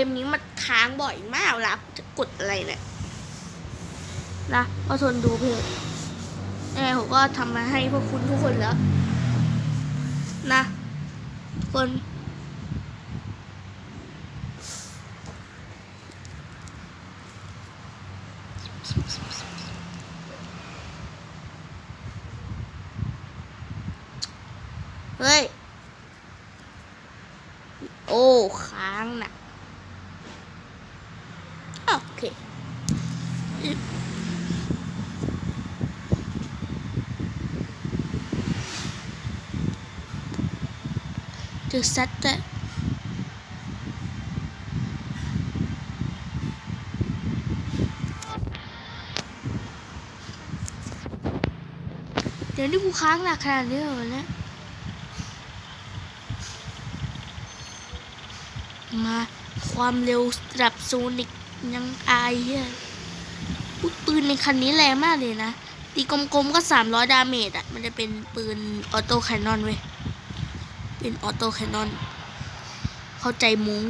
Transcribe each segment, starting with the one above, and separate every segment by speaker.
Speaker 1: คือคือเกมนี้มันค้างบ่อยมากเวลาจะกดอะไรเนี่ยนะก็ทนดูเพจยังไงผมก็ทำมาให้พวกคุณทุกคนแล้ว นะคนเฮ้ย โอ้ ค้างน่ะอ้าวโอเค จะซัดจะเดี๋ยวนี้กูค้างหนักขนาดนี้เหรอเนี่ยมาความเร็วระดับโซนิกยังอายเฮียอุ๊ยปืนในคันนี้แรงมากเลยนะ ตีกลมๆก็ 300 ดาเมจอะ มันจะเป็นปืนออโต้แคนนอนเว้ย เป็นออโต้แคนนอน เข้าใจมุ้ง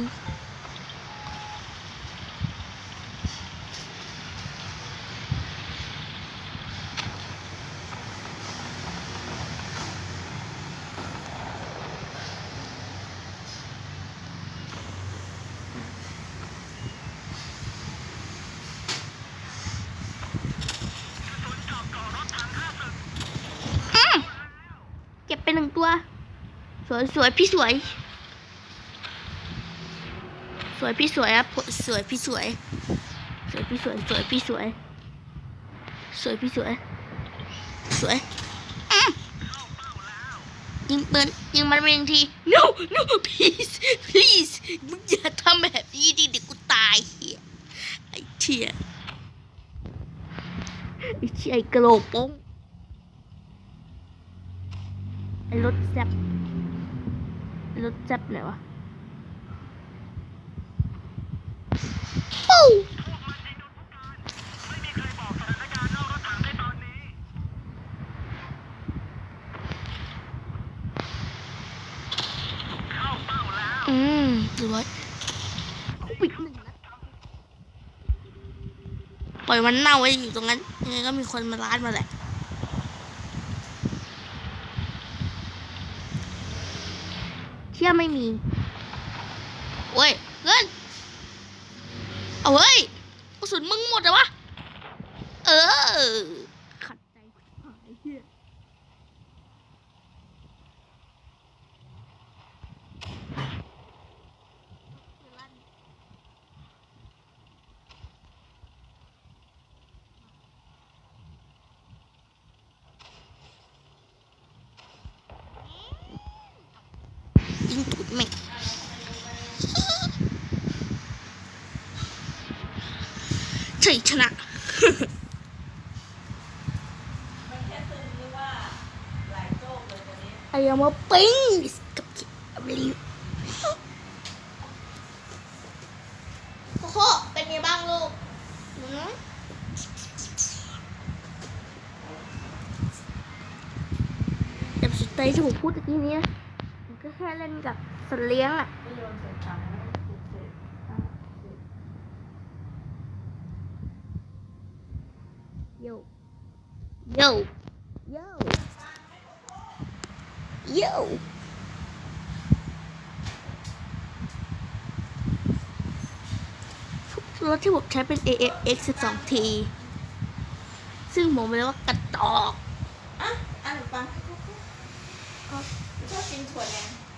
Speaker 1: เก็บไปหนึ่งตัว วยสวยพี่สวย สวยพี่สวยครับสวยพี่สวย สวยพี่สวยสวยพี่สวย สวยพี่สวย สวยยิงปืนยิงมันเป็นที no no please please มึงอย่าทำแบบนี้ดิเดี๋ยวกูตายเหี้ยไอ้เชี่ยไอ้เชี่ยไอ้กระโหลกโป้งไอ้รถแซ่บ รถแซบไหนวะปู้อืมสวยปิดหนึ่งนะปล่อยมันเน่าไว้อยู่ตรงนั้นยังไงก็มีคนมาล้านมาแหละ ชื่อไม่มีเว้ยเงินเอาเฮ้ยกระสุนมึงหมดเลยวะ เออขัดใจหายเหี้ย ยิงตูดแม่งเฉยชนะไอ้ยามาปิ้งกับเขียวรีวโอ้โหเป็นไงบ้างลูกหนูน้อยแต่สุดท้ายที่ผมพูดตะกี้นี้นะผมก็แค่เล่นกับสัตว์เลี้ยงอะโยโยโยโยรถที่ผมใช้เป็น AX 12T ซึ่งผมเรียกว่ากระตอก
Speaker 2: อะอันหนึ่งปังชอบกินถั่วแดง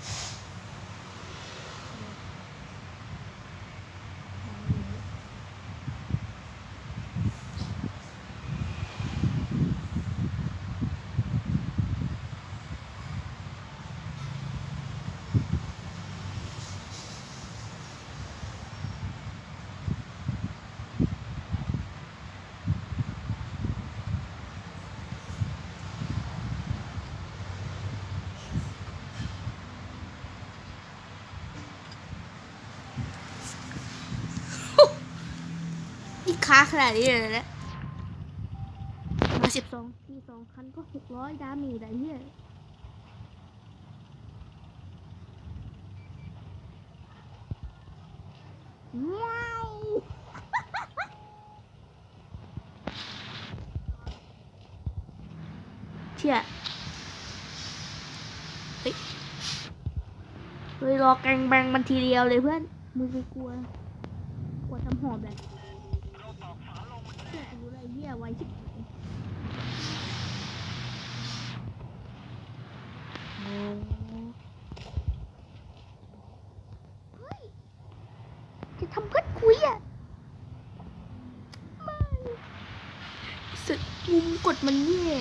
Speaker 1: ค้าขนาดนี้เลยนะมาสิบสองทีสองคันก็หกร้อยดาเมจไอ้เหี้ยว้าวเชี่ยเฮ้ยเฮ้ยรอแกงแบงมันทีเดียวเลยเพื่อน มึงไปกลัวกลัวทำหอบเลย หี้ยไวชิบหายโอ้เฮ้ย จะทำเพื่อนคุยอะไม่สุดมุมกดมันแย่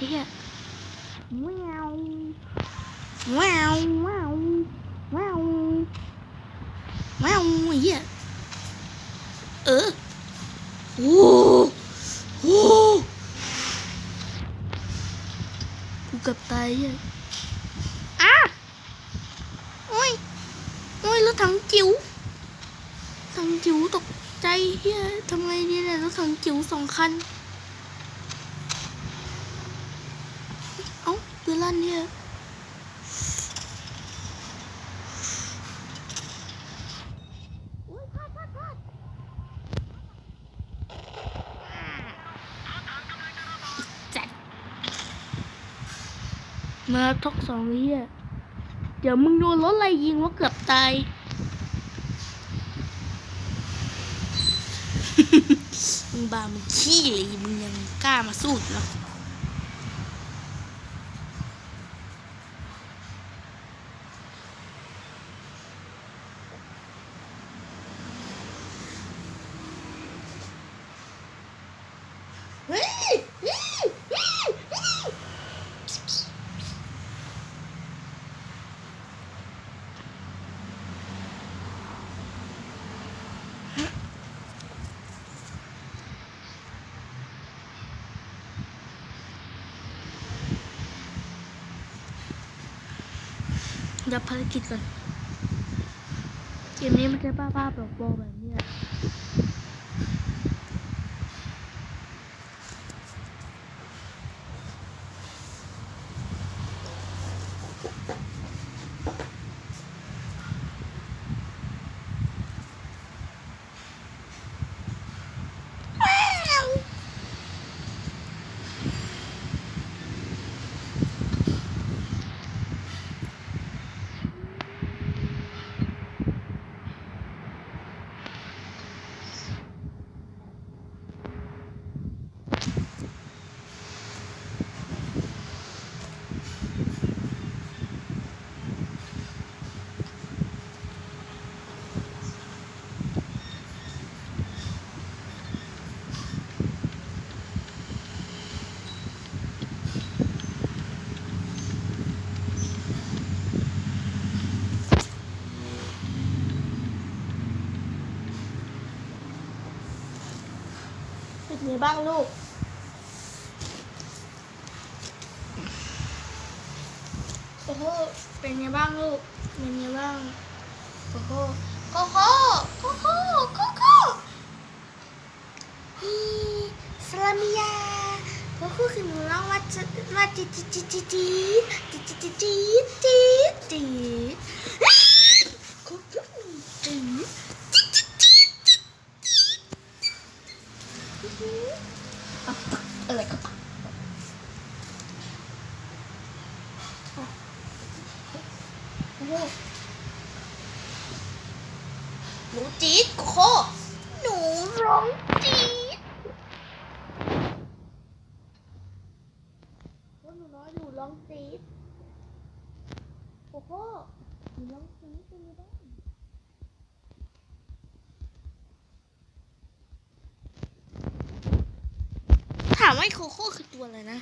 Speaker 1: kia wow. Wow wow wow. Wow yeah ơ, ô ô, cú cặp tay à. Ôi. Ôi nó thằng chịu thằng chịu tục chay thằng này đi là nó thằng chịu sòng khanh มาทกสองเฮียเดี๋ยวมึงโดนรถอะไรยิงว่าเกือบตายมึงบ้ามึงขี้เลยมึงยังกล้ามาสู้อีกเหรอเฮ้ย ดับภารกิจก่อนเกมนี้มันจะบ้าๆบอกๆแบบเนี้ย เป็นไง บ้างลูก โอ้โห เป็นไงบ้างลูก เป็นไงบ้าง โอ้โหโคโค่โคโค่โคโค่ฮีสลามิยาโคโค่คือหนูร้องว่าจะว่าจีจีจีจีจีจีจีจีจีจีจีโคโค่จีอะไรก็โอ้โห ห นูจี๊ดโค หนูร้องจี๊ดโอ้หนูน้อยหนูร้องจี๊ดโอ้โหหนูร้องจี๊ดเป็นไงบ้างถามว่าโคโค่คือตัวอะไรนะ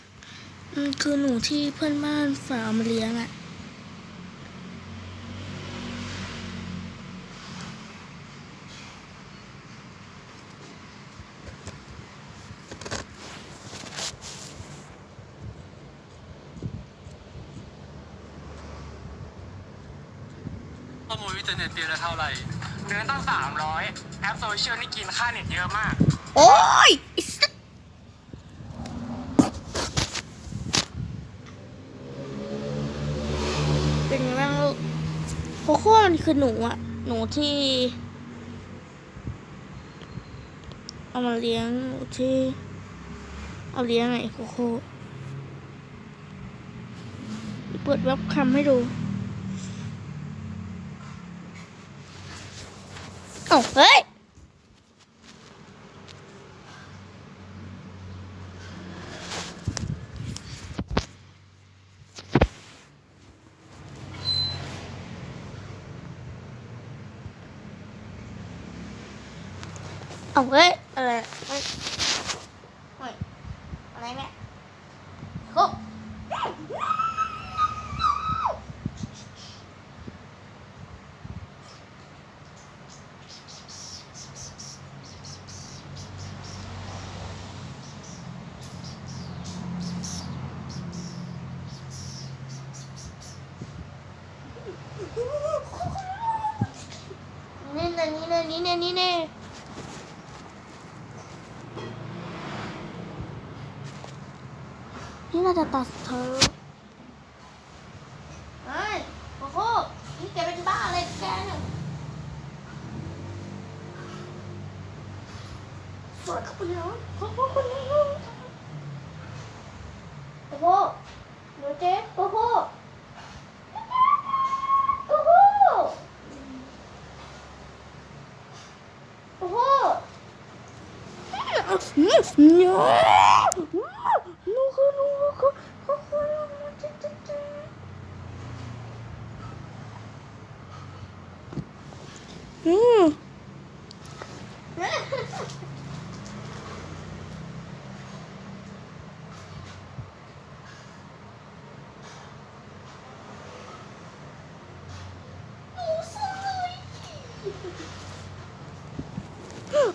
Speaker 1: อืมคือหนูที่เพื่อนบ้านฝากเอามาเลี้ยงอะ
Speaker 3: ต้มมูวิจเน็ตเดือนละเท่าไหร่
Speaker 4: เดือนตั้งสามร้อยแอปโซเชียลนี่กินค่าเน็ตเยอะมาก
Speaker 1: โอ้ยไอ้สัสเป็นไงบ้างลูกโคโค่มันคือหนูอะหนูที่ เอามาเลี้ยงหนูที่ เอาเลี้ยงไงโคโค่เปิดเว็บคำให้ดู เอ้าเฮ้ย เอาเฮ้ยอะไรเฮ้ยเฮ้ยอะไรเนี่ยโอ้ นี่นะนี่นะนี่นะนี่นะนี่เราจะตัดเธอเฮ้ยโอ้โหนี่แกเป็นบ้าอะไรแกเนี่ยสวยเข้าไปเลยโอ้โหคนนี้โอ้โหหนูเจ๊โอ้โหโอ้โหโอ้โห อืมเนกคือลูกคือโอ้โหเจ๊เจ๊เจ๊อืม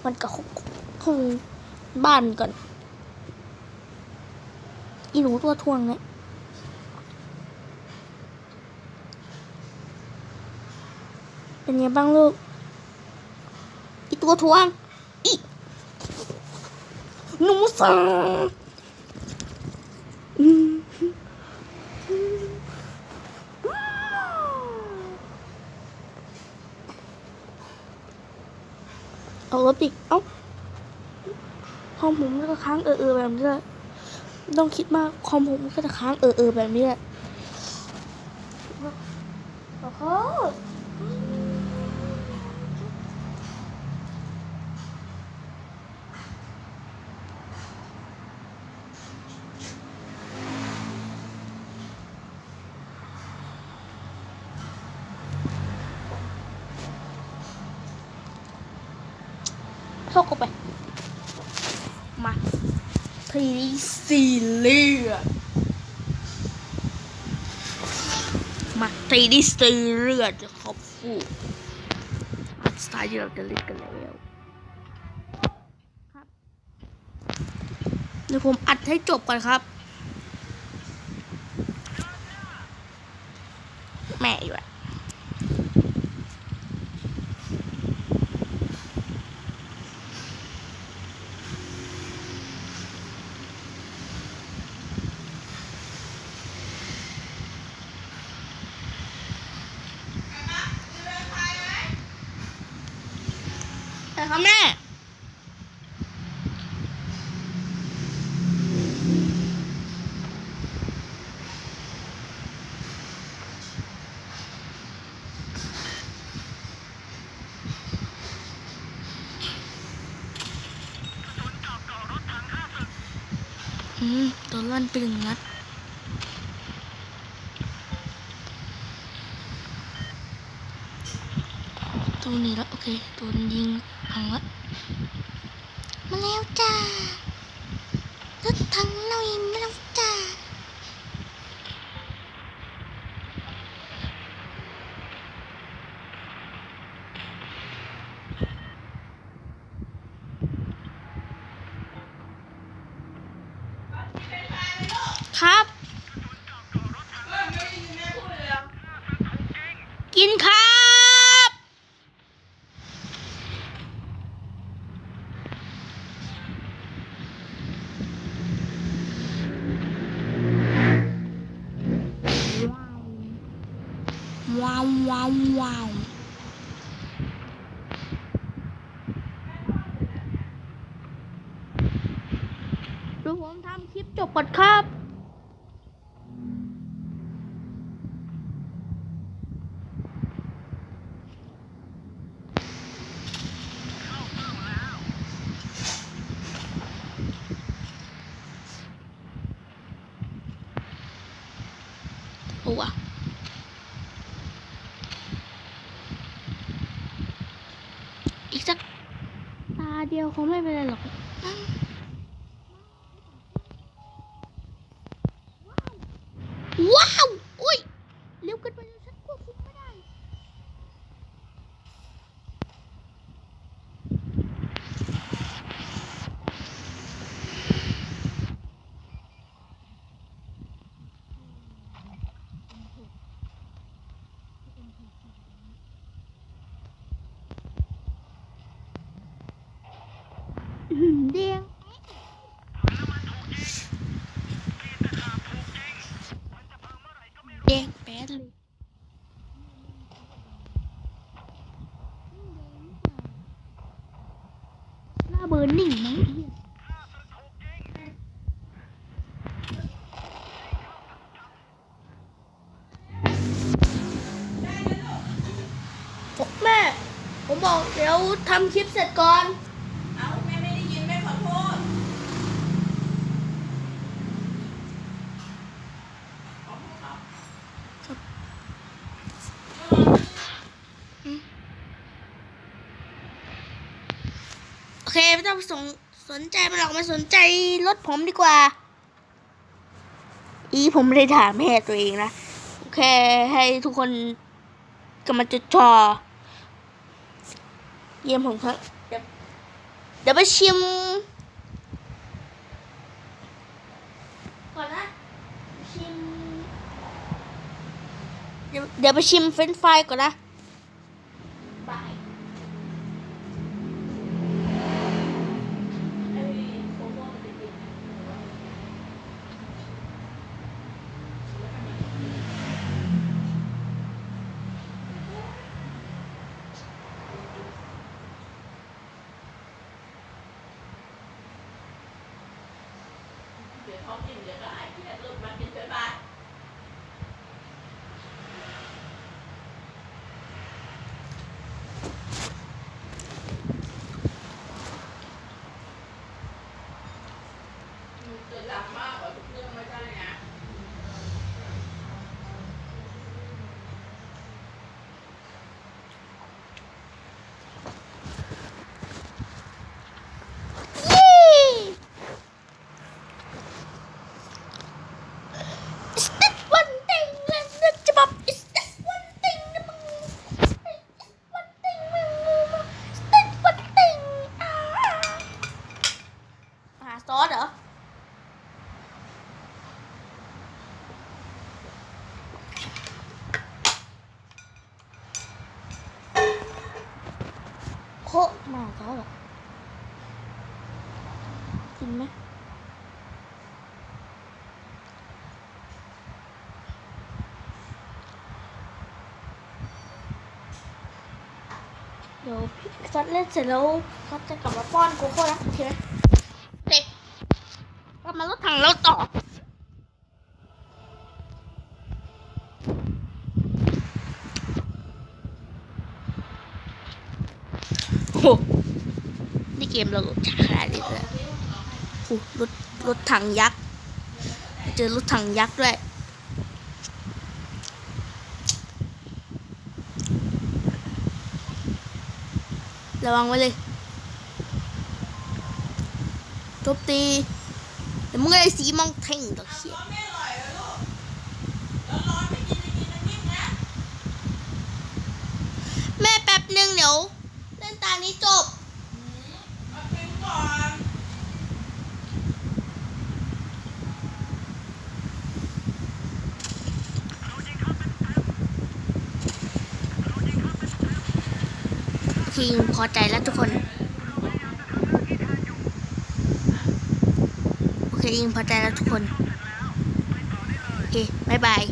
Speaker 1: มันกับห้อง บ้านก่อน อีหนูตัวทวงเนี่ยเป็นไงบ้างลูก อีตัวทวง อีหนูสังเอารถอีกเอ้า คอมผมมันก็ค้างเออเออแบบนี้แหละต้องคิดมากคอมผมก็จะค้างเออเออแบบนี้แหละโอ้โหเข้ากันไป มาทีสีเลือดมาทีดีสีเลือดจะขอบฟูอัดสไตล์ที่เราจะเล่นกันแล้วครับเดี๋ยวผมอัดให้จบก่อนครับ แม่อยู่ อะแต่ครับแม่ อืมตัวลั่นไปหนึ่งนัดตรงนี้แล้วโอเคตัวยิง พังละมาแล้วจ้ารถถังเรางมาแล้วจ้า ครับ กินข้าว ว้าวว้าวว้าวดูผมทำคลิปจบก่อนครับ โอ้วะอีกสักตา เดียวคงไม่เป็นไรหรอกมั้งว้าว อุ้ย เร็วเกินไปแล้วฉันควบคุมไม่ได้ อื้อหือเดียงแดงแป๊ดเลยหน้าเบอร์นิ่งมั้งไอ้เหี้ยแม่ ผมบอกเดี๋ยวทำคลิปเสร็จก่อน
Speaker 2: เอ้าแม่ไม่ได้ยินแม่ขอโทษขอโทษครับ
Speaker 1: โอเคไม่ต้องสนสนใจมันหรอกมาสนใจรถผมดีกว่า อีผมไม่ได้ถามแม่ตัวเองนะ โอเค ให้ทุกคนกำลังจะจอ เยี่ยมผมครับเดี๋ยวเดี๋ยวไปชิม ก่อนนะชิม เดี๋ยวเดี๋ยวไปชิมเฟรนช์ฟรายก่อนนะบาย
Speaker 2: ไอ้โคโม่มันจะกิน ของกินเดี๋ยวก็หายเครียดลูกมากินไปบ้าน จะหลับมากกว่าทุกเรื่องไม่ใช่นะ
Speaker 1: เย้ Is that one thing แล้วนะจะบอก Is that one thing นะมึง Is one thing มึง Is that one thing อ่าหาซอสเหรอ โคมาซอสเหรอ กินไหม เดี๋ยวพี่ซัดเล่นเสร็จแล้วเขาจะกลับมาป้อนโกโก้นะโอเคไหมโอเคกลับมารถถังเราต่อโอ้โหนี่เกมเราช้าขนาดนี้เลยโอ้รถรถถังยักษ์ เจอรถถังยักษ์ด้วย ระวังไว้เลยตบตีเดี๋ยวมึงไอ้สีมองเท่งต่อเขีย
Speaker 2: นแล้วร้อนไม่
Speaker 1: แม่แป๊บหนึ่งเดี๋ยว เล่นตานี้จบ
Speaker 2: เอากินก่อน
Speaker 1: ทีมพอใจแล้วทุกคน โอเคอิงพอใจแล้วทุกคน โอเคบายบาย